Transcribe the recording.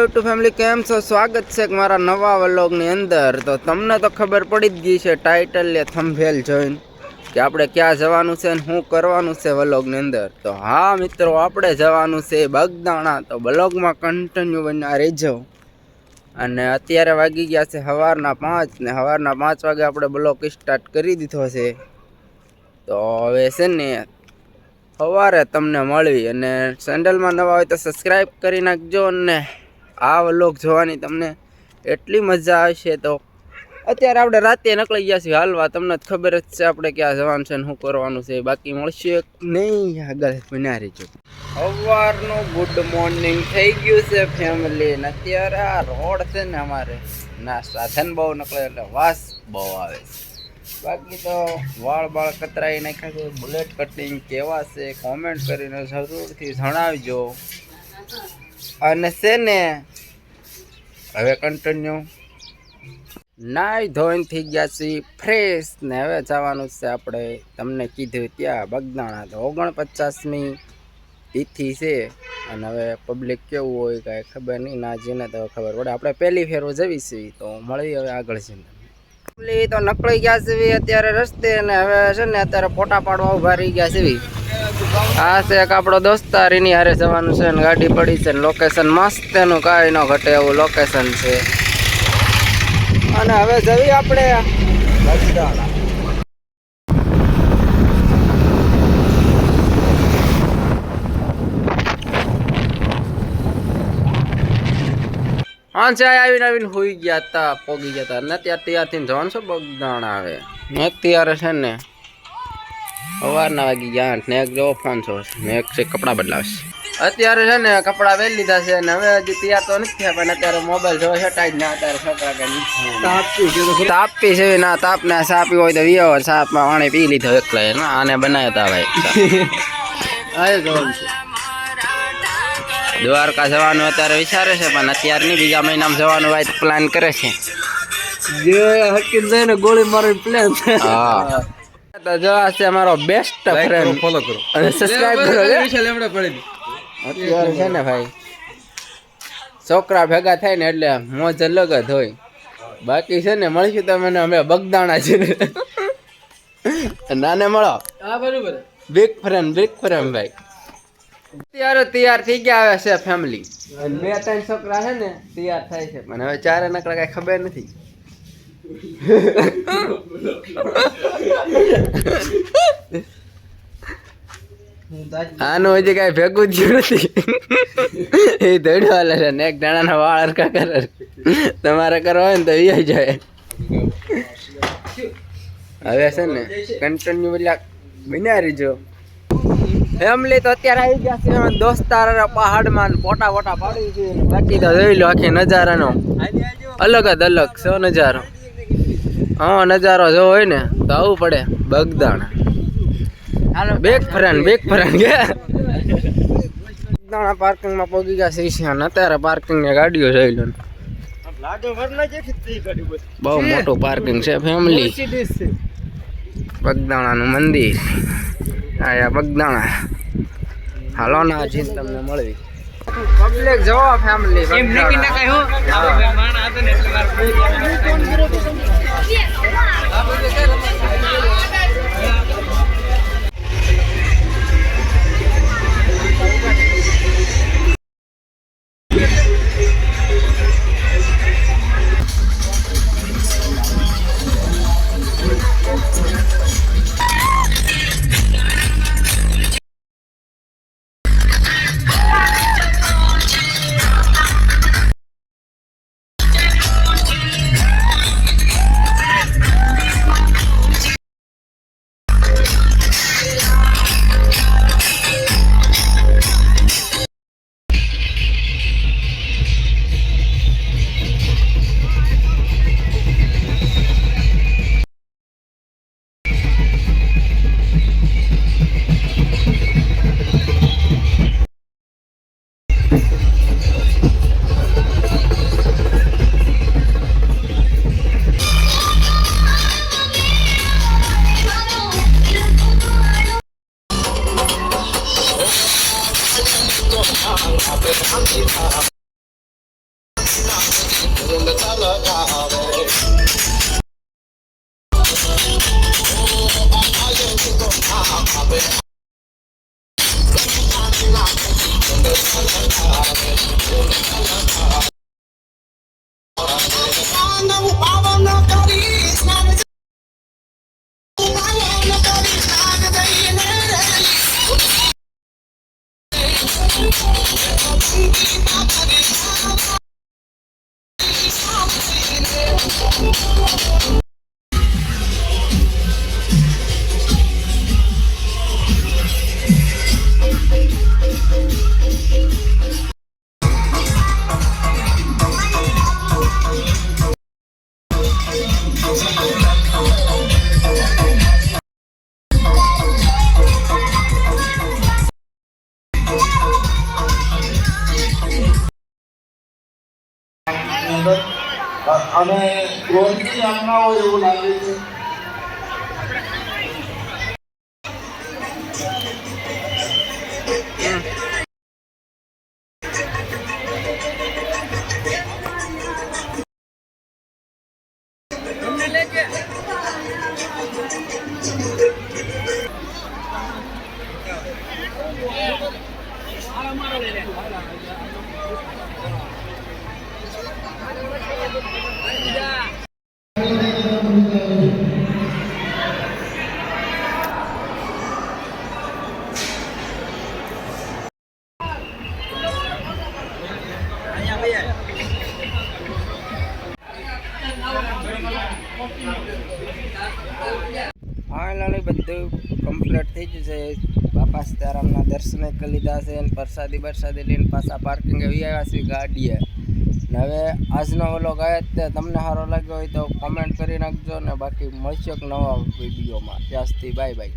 YouTube family કેમ છો? સ્વાગત છે મારા નવા વ્લોગની અંદર. તો તમને તો ખબર પડી જ ગઈ છે ટાઇટલ એ થંભેલ જોઈને, કે આપણે ક્યાં જવાનું છે ને શું કરવાનું છે વ્લોગની અંદર. તો હા મિત્રો, આપણે જવાનું છે બગદાણા. તો બ્લોગમાં કન્ટિન્યુ બન્યા રહેજો. અને અત્યારે વાગી ગયા છે સવારના પાંચ ને સવારના પાંચ વાગે આપણે બ્લોગ સ્ટાર્ટ કરી દીધો છે. તો હવે છે ને, સવારે તમને મળવી અને ચેનલમાં નવા હોય તો સબસ્ક્રાઈબ કરી નાખજો અને આ વ્લોગ જોવાની તમને એટલી મજા આવશે તો. અત્યારે આપણે રાતે નીકળી ગયા છીએ હાલવા. તમને ખબર જ છે આપણે ક્યાં જવાનું છે ને શું કરવાનું છે બાકી મળશે નહીં આગળ બન્યા રહેજો. સવારનું ગુડ મોર્નિંગ થઈ ગયું છે ફેમિલી ને અત્યારે આ રોડ છે ને અમારે ના સાધન બહુ નીકળે એટલે વાસ બહુ આવે છે. બાકી તો વાળ બાળ કતરાઈ નાખ્યા છે બુલેટ કટિંગ કેવા છે કોમેન્ટ કરીને જરૂરથી જણાવજો. અને છે ને હવે કન્ટિન્યુ નાઈ ધોઈને થઈ ગયા છીએ ફ્રેશ ને હવે જવાનું છે આપણે, તમને કીધું ત્યાં બગદાણા તો ઓગણપચાસમી તિથિ છે. અને હવે પબ્લિક કેવું હોય કાંઈ ખબર નહીં, ના જેને તો ખબર પડે. આપણે પહેલી ફેરો જવી છીએ તો મળી હવે આગળ છે. ઓલી તો નકળી ગયા છે, અત્યારે રસ્તે ને હવે છે ને અત્યારે ફોટા પાડવા ઊભા રહી ગયા છે. આ છે એક આપણો દોસ્તાર એની હારે જવાનું છે ને ગાડી પડી છે ને લોકેશન મસ્ત એનું કાંઈ ન ઘટે એવું લોકેશન છે. અને હવે જવી આપણે. બગદાણા હા ચાય આવીને આવીને હોઈ ગયા હતા પોગી ગયા હતા ને ત્યાં ત્યાંથી જવાનું છે બગદાણા આવે ને ત્યારે છે ને. સવારના વાગી ગયા આઠ ને એક જેવો ફોન છો. ને એક છે કપડાં બદલાવશે. અત્યારે છે ને કપડાં વેલી લીધા છે ને હવે હજી તૈયાર તો નથી થયા પણ અત્યારે મોબાઈલ જોવે છે જ ના અત્યારે છોકરા કે તાપી છે ના તાપ ના સાપી હોય તો વિયો સાપમાં પાણી પી લીધો એકલા ના આને બનાવ્યા હતા ભાઈ આ જવાનું છે. દ્વારકા જવાનું અત્યારે વિચારે છે પણ અત્યારે નહીં બીજા મહિનામાં જવાનું હોય પ્લાન કરે છે. જે હકીન જાય ને ગોળી મારી પ્લાન હા. તો જો આ છે અમારો બેસ્ટ ફ્રેન્ડ ફોલો કરો. અને સબસ્ક્રાઇબ કરો વિશાલ એમણે પડી. અત્યારે છે ને ભાઈ છોકરા ભેગા થાય ને એટલે મોજ અલગ જ હોય. બાકી છે ને મળશું તમને અમે બગદાણા છે નાને મળો. હા બરોબર. બિગ ફ્રેન્ડ બિગ ફ્રેન્ડ ભાઈ. અત્યારે તૈયાર થઈ ગયા આવે છે ફેમિલી બે ત્રણ છોકરા છે ને તૈયાર થાય છે. પણ હવે ચારે નકરા કઈ ખબર નથી. આનું હજી કઈ ભેગું જ નથી. એ દોડવાલા છે ને, એક દાણાના વાળ હરકા કરે તમારે કરવા હોય ને તો એ જાય. હવે છે ને કન્ટિન્યુ પેલા બન્યા રહીજો. ફેમિલી તો અત્યારે આવી ગયા છે દોસ્તાર પહાડમાં ફોટા ફોટા પાડી બાકી તો જોઈ લો આખી નજારાનો. અલગ જ અલગ સો નજારો. હા નજારો જો હોય ને તો આવવું પડે. Bagdana. Back friend back friend કે? બગદાણા પાર્કિંગમાં પહોંચી ગયા શીશા ને અત્યારે પાર્કિંગ ને ગાડીઓ જોઈ લો બહુ મોટું પાર્કિંગ છે ફેમિલી. બગદાણાનું મંદિર. આયા બગદાણા. હાલો ના હજી તમને મળવી પબ્લિક જોવો ફેમિલી 变头发。来，Vâng. અને ક્રોધથી આપના હોય એવું લાગે છે ફાઇનલી બધું કમ્પ્લીટ થઈ ગયું છે. બાપા સીતારામના દર્શન કરી લીધા છે અને પ્રસાદી બરસાદી લઈને પાછા પાર્કિંગ આવી આવ્યા છે ગાડીએ. હવે આજનો ઓલો ગાય તે તમને સારો લાગ્યો હોય તો કમેન્ટ કરી નાખજો ને બાકી મળશે નવા વિડીયોમાં ત્યાંથી બાય બાય